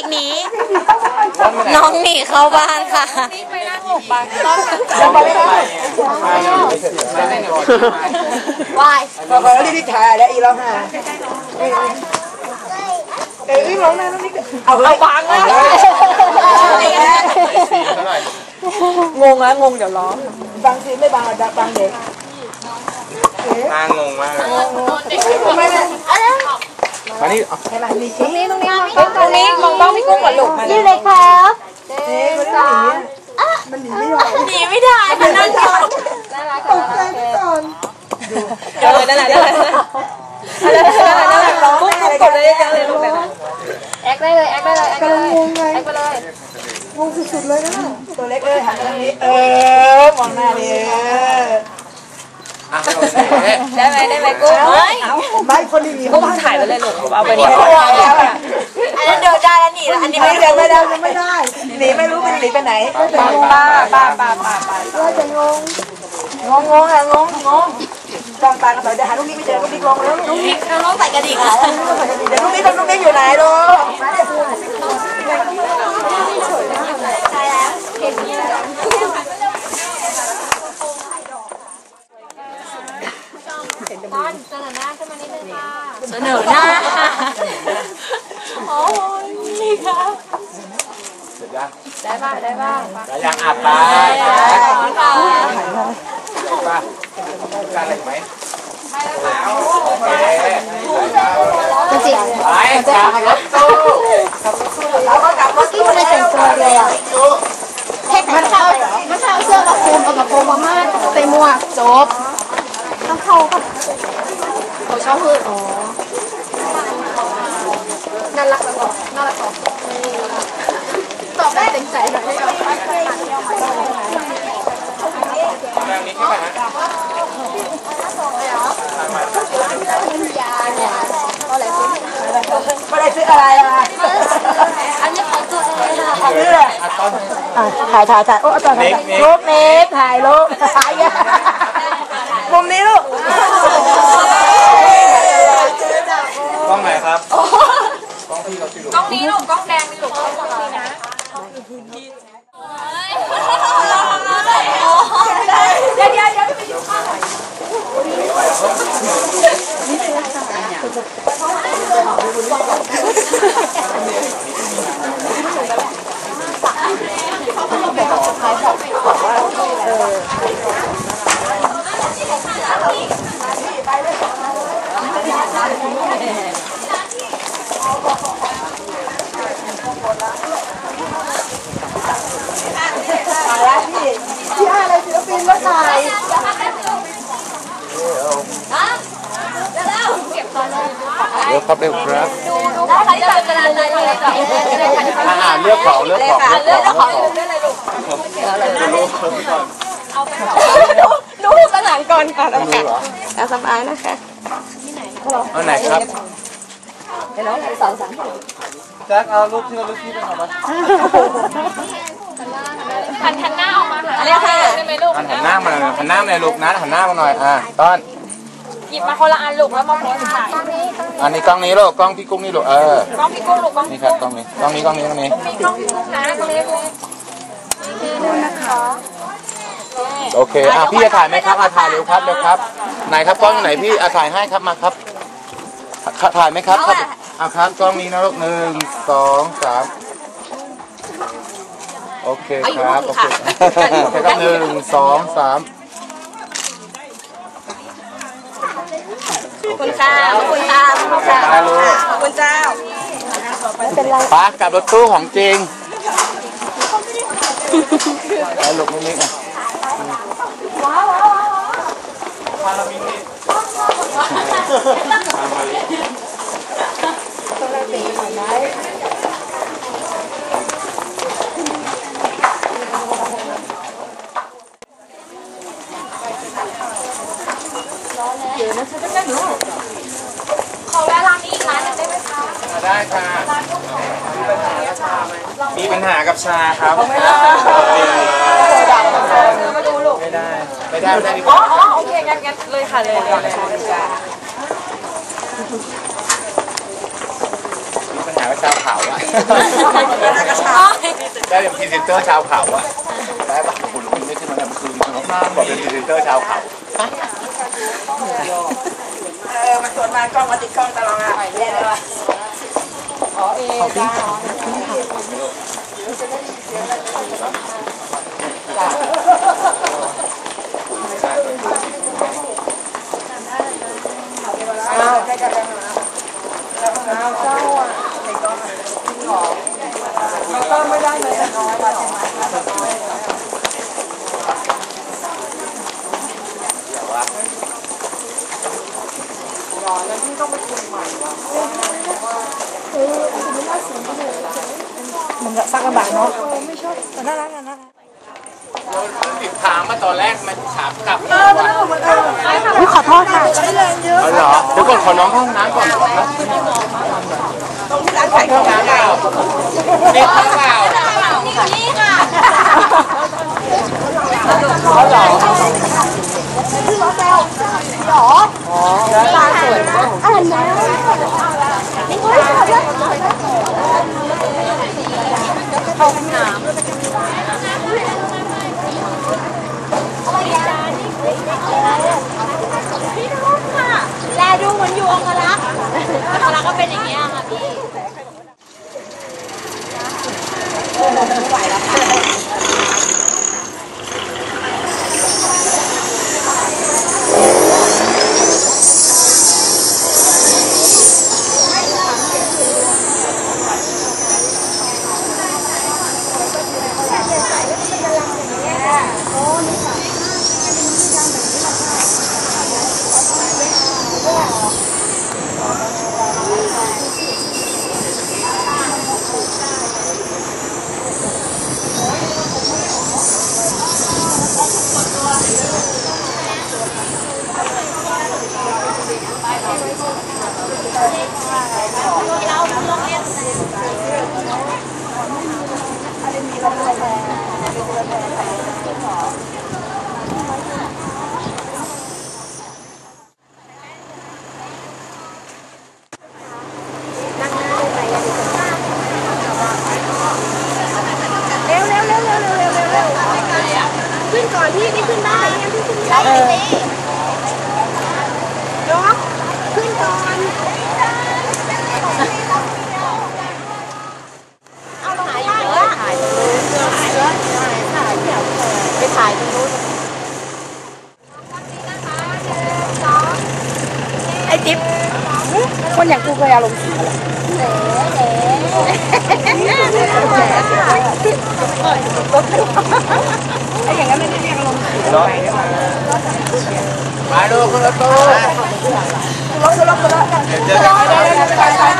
ด็กๆหนีน้องหนีเข้าบ้านค่ะ วายบอกว่ารีบถ่ายแล้วอีร้องไห้เอ้ยร้องไห้แล้วนี่เอาเอาวางแล้วงงนะงงเดี๋ยวร้องบางทีไม่บางอะบางเด็กนางงงมากเลย ไม่ไม่ มานี่เอาให้มันมีชี้นี่ตรงนี้มองบ้องพี่กุ้งกับลูกมานี่เลยครับมันหนีมันหนีไม่ได้หนีไม่ได้มันนั่งอยู่ตกใจก่อนเออนั่นแหละนั่นแหละนั่นแหละนั่นแหละกุ้งกุ้งกดเลยจังเลยลูกแบบแอคได้เลยแอคได้เลยแอคกำเลลังยงงไงแอคไปเลยงงสุดๆเลยนะตัวเล็กเลยหันมาทางนี้เออมองหน้าดิเอออะให้เราเอ๊ะได้ไหมได้ไหมกุ้งเฮ้ยไม่คนดีๆกุ้งถ่ายไปเลยลูกเอาไปไม่นี่ได้แล้วอะอันนั้นเดินได้แล้วหนีแล้วอันนี้ไม่ไม่ได้ได้ไม่ได้ยังไม่ได้หนีไม่รู้มันหนีไปไหนป้าป้าป้าป้าป้าว่าจะงงงงงงอะงงงงบางตากระต่ายเดี๋ยวหาลูกนี้ไม่เจอลูกนี้งงแล้วลูกนี้น้องใส่กระดิ่งค่ะเดี๋ยวลูกนี้ลูกนี้อยู่ไหนลูก เสนอหน้าโอ้ยนี่ค่ะ เสร็จยัง ได้บ้างได้บ้างแล้วยังอัดไปค่ะป้าการอะไรไหมแล้วโอเคไปขับรถตู้เราก็กลับรถตู้แล้วเลยอะเทคมันเข้ามันเข้าเสื้อกับโฟมเอากับโฟมมาม่าใส่หมวกจบต้องเข้ากับเขาชอบพืชอ๋อน่ารักแล้วก็น่ารักต่อตอบ ได้ต็มใจเลยแรงนี้ใช่ไหมฮะม่ได้ซื้ออะไรล่ะอันนี้ของตัวเองค่ะอเลยอัดต้นถ่ายถ่ายถ่ายโอ้ถ่ายถ่ายรูปนี้ถ่ายรูปถ่ายมุมนี้ลูกกล้องไหนครับกล้องพี่เราสิลูกล้องนี้ลูกกล้องแดงนี่ลูกกล้องนี้นะเดี๋ยวเดี๋ยวเดี๋ยวไปดูข้าง ถ่ายแล้วพี่พี่อะไรศิลปินก็ถ่ายวครับเร็วครับ ดูใครจะเป็นกระดานเลยจ้ะอาหาเลือกของเลือกของเลือกของเลือกของดูดูกระหนังก่อนค่ะแล้วค่ะเอาสบายนะคะอันไหนครับเดี๋ยวน้องสองสามแจ็คเอารูปที่เราลึกที่เป็นของมันหันหันหน้าออกมาค่ะอะไรค่ะหันหน้ามาหันหน้ามาหน่อยลูกนะหันหน้ามาหน่อยอะต้อน หยิบมาคนละอันลูกแล้วมาโพสถ่ายอันนี้กล้องนี้ลูกกล้องพี่กุ้งนี่ลูกเออ กล้องพี่กุ้งลูกกล้องนี่ครับกล้องนี้กล้องนี้กล้องนี้กล้องนี้กล้องพี่กุ้งนะกล้องเล็กเลยโอเคอะพี่จะถ่ายไหมครับอะถ่ายเร็วครับเร็วครับ ไหนครับกล้องไหนพี่อะถ่ายให้ครับมาครับถ่ายถ่ายไหมครับครับอะครับกล้องนี้นะลูกหนึ่งสองสามโอเคครับโอเคโอเคครับหนึ่งสองสาม ขอบคุณค่ะขอบคุณค่ะขอบคุณค่ะขอบคุณเจ้าป้ากลับรถตู้ของจริงแล้วลูกนิดๆอะ ขอแวะร้านนี้อีกร้านหนึงได้ไหมคะได้ค่ะมีปัญหากับชาครับมาดูลูก ไม่ได้ ไม่ได้ไม่ได้ดีกอ๋อว่าอ๋อโอเค งั้นงั้นเลยค่ะเลยเลยเลยมีปัญหาหาว่าชาวเขาอะได้เป็นพรีเซนเตอร์ชาวเขาอะได้ปะคุณคุณไม่ขึ้นมาแล้วเมื่อคืนคุณบอกเป็นพรีเซนเตอร์ชาวเขา เออมาสวนมากล้องมาติดกล้องตลอดอะเรียนเลยว่ะอ๋อเอจ้าเอาใกล้กันแล้วนะแล้วเจ้าอะติดกล้องหอมเขาต้องไม่ได้เลยน้อยมาใช่ไหม ก็ซักกระบะเนาะไม่ชอบแต่น่ารักนะน่ารักติดถามมาตอนแรกมันถามกลับอุ้ยขอโทษค่ะใช้แรงเยอะเหรอเดี๋ยวก่อนขอน้องเข้าห้องน้ำก่อนนะร้านขายของน้ำเปล่านี่ค่ะข้า หรอ๋อตาสวยมากอ่านนะเฮ้ยขอด้วยขอน้ำแลดูเหมือนอยู่องคลักษ์องคลักก็เป็นอย่างเงี้ยค่ะพี่ ขึ้นก่อนพี่ไม่ขึ้นได้ยังพี่ขึ้นได้เลยยกขึ้นก่อนเอาลงไปได้แล้วถ่ายไปถ่ายตรงนู้นไอ้จิ๊บคนอย่างกูเคยอารมณ์เสียเหรอ Hãy subscribe cho kênh Ghiền Mì Gõ Để không bỏ lỡ những video hấp dẫn đó. Mà đưa con lên cô lên cô lên cô lên